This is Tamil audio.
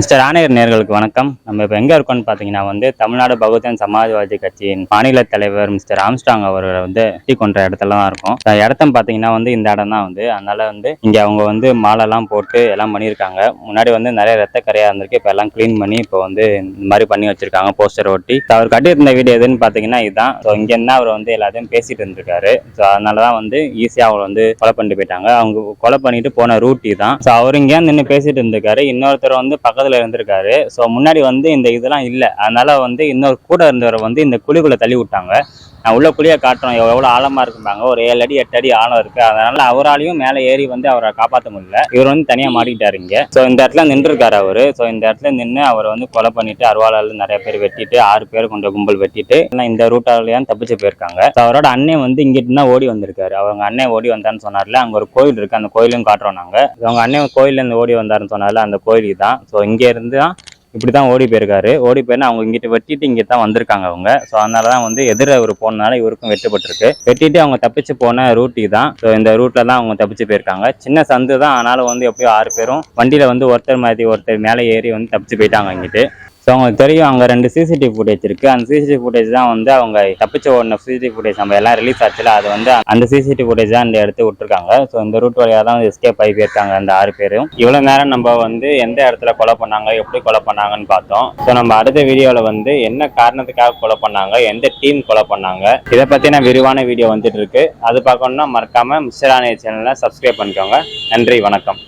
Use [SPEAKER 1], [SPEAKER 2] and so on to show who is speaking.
[SPEAKER 1] மிஸ்டர் ஆணையர் நேர்களுக்கு வணக்கம். நம்ம இப்போ எங்கே இருக்கோம்னு பார்த்தீங்கன்னா வந்து தமிழ்நாடு பகுஜன் சமாஜ்வாதி கட்சியின் மாநில தலைவர் மிஸ்டர் ஆம்ஸ்டாங் அவர்களை வந்து டீ கொண்ட இடத்துல தான் இருக்கும். இந்த இடத்த பார்த்தீங்கன்னா வந்து இந்த இடம் தான் வந்து. அதனால வந்து இங்கே அவங்க வந்து மாலைலாம் போட்டு எல்லாம் பண்ணியிருக்காங்க. முன்னாடி வந்து நிறைய ரத்த கரையாக இருந்திருக்கு. இப்போ எல்லாம் க்ளீன் பண்ணி இப்போ வந்து இந்த மாதிரி பண்ணி வச்சிருக்காங்க. போஸ்டர் ஒட்டி. அவர் கட்டியிருந்த வீடு எதுன்னு பார்த்தீங்கன்னா இதுதான் ஸோ இங்கே என்ன அவர் வந்து எல்லாத்தையும் பேசிட்டு இருந்திருக்காரு. ஸோ அதனால தான் வந்து ஈஸியாக அவர் வந்து கொலை பண்ணிட்டு போயிட்டாங்க. அவங்க கொலை பண்ணிட்டு போன ரூட்டி தான் ஸோ அவர் இங்கே நின்று பேசிட்டு இருந்திருக்காரு. இன்னொருத்தர் வந்து பக்கத்தில் இருந்திருக்காரு. ஸோ முன்னாடி வந்து இந்த இதெல்லாம் இல்லை. அதனால வந்து இன்னொரு கூட இருந்தவரை வந்து இந்த குழிக்குள்ளே தள்ளி விட்டாங்க. நான் உள்ள குழியை காட்டுறோம் எவ்வளோ ஆழமா இருக்கும்பாங்க. ஒரு ஏழு அடி எட்டு அடி ஆழம் இருக்கு. அதனால அவராலையும் மேலே ஏறி வந்து அவரை காப்பாற்ற முடியல. இவர் வந்து தனியாக மாட்டிக்கிட்டாரு இங்க. ஸோ இந்த இடத்துல நின்றுருக்காரு அவரு. ஸோ இந்த இடத்துல நின்று அவர் வந்து கொலை பண்ணிட்டு அருவாளால் நிறைய பேர் வெட்டிட்டு ஆறு பேர் கொண்ட கும்பல் வெட்டிட்டு எல்லாம் இந்த ரூட்டாலேயே தப்பிச்சு போயிருக்காங்க. ஸோ அவரோட அண்ணன் வந்து இங்கிட்டு தான் ஓடி வந்திருக்காரு. அவங்க அண்ணன் ஓடி வந்தான்னு சொன்னார்ல அங்க ஒரு கோயில் இருக்கு. அந்த கோயிலும் காட்டுறோம் நாங்க. So, அவங்க அண்ணன் கோயில்ல இருந்து ஓடி வந்தாருன்னு சொன்னார்ல அந்த கோயிலுக்கு தான் ஸோ இங்க இருந்து தான் இப்படி தான் ஓடி போயிருக்காரு. ஓடி போயினா அவங்க இங்கிட்ட வெட்டிட்டு இங்கே தான் வந்திருக்காங்க அவங்க. ஸோ அதனால தான் வந்து எதிர அவர் போனனால இவருக்கும் வெட்டுப்பட்டிருக்கு வெட்டிட்டு அவங்க தப்பிச்சு போன ரூட்டி தான் ஸோ இந்த ரூட்ல தான் அவங்க தப்பிச்சு போயிருக்காங்க. சின்ன சந்து தான் ஆனாலும் வந்து எப்படியோ ஆறு பேரும் வண்டியில வந்து ஒருத்தர் மாதிரி ஒருத்தர் மேலே ஏறி வந்து தப்பிச்சு போயிட்டாங்க இங்கிட்டு. ஸோ அவங்களுக்கு தெரியும் அங்கே ரெண்டு சிசிடிவி ஃபுட்டேஜ் இருக்கு. அந்த சிசிடிவி ஃபுட்டேஜ் தான் வந்து அவங்க தப்பிச்ச ஓடின சிசிடிவி ஃபுட்டேஜ் நம்ம எல்லாம் ரிலீஸ் ஆச்சுல அது வந்து அந்த சிசிடிவி ஃபுட்டேஜ் தான் இந்த எடுத்து விட்டுருக்காங்க. ஸோ இந்த ரூட் வழியாக தான் எஸ்கேப் ஆகி போயிருக்காங்க அந்த ஆறு பேரும். இவ்வளோ நேரம் நம்ம வந்து எந்த இடத்துல கொலை பண்ணாங்க எப்படி கொலை பண்ணாங்கன்னு பார்த்தோம். ஸோ நம்ம அடுத்த வீடியோவில் வந்து என்ன காரணத்துக்காக கொலை பண்ணாங்க எந்த டீம் கொலை பண்ணாங்க இதை பற்றின விரிவான வீடியோ வந்துட்டு இருக்கு. அது பார்க்கணும்னா மறக்காமல் மிஸ்டர் ஆனே சேனலை சப்ஸ்கிரைப் பண்ணிக்கோங்க. நன்றி வணக்கம்.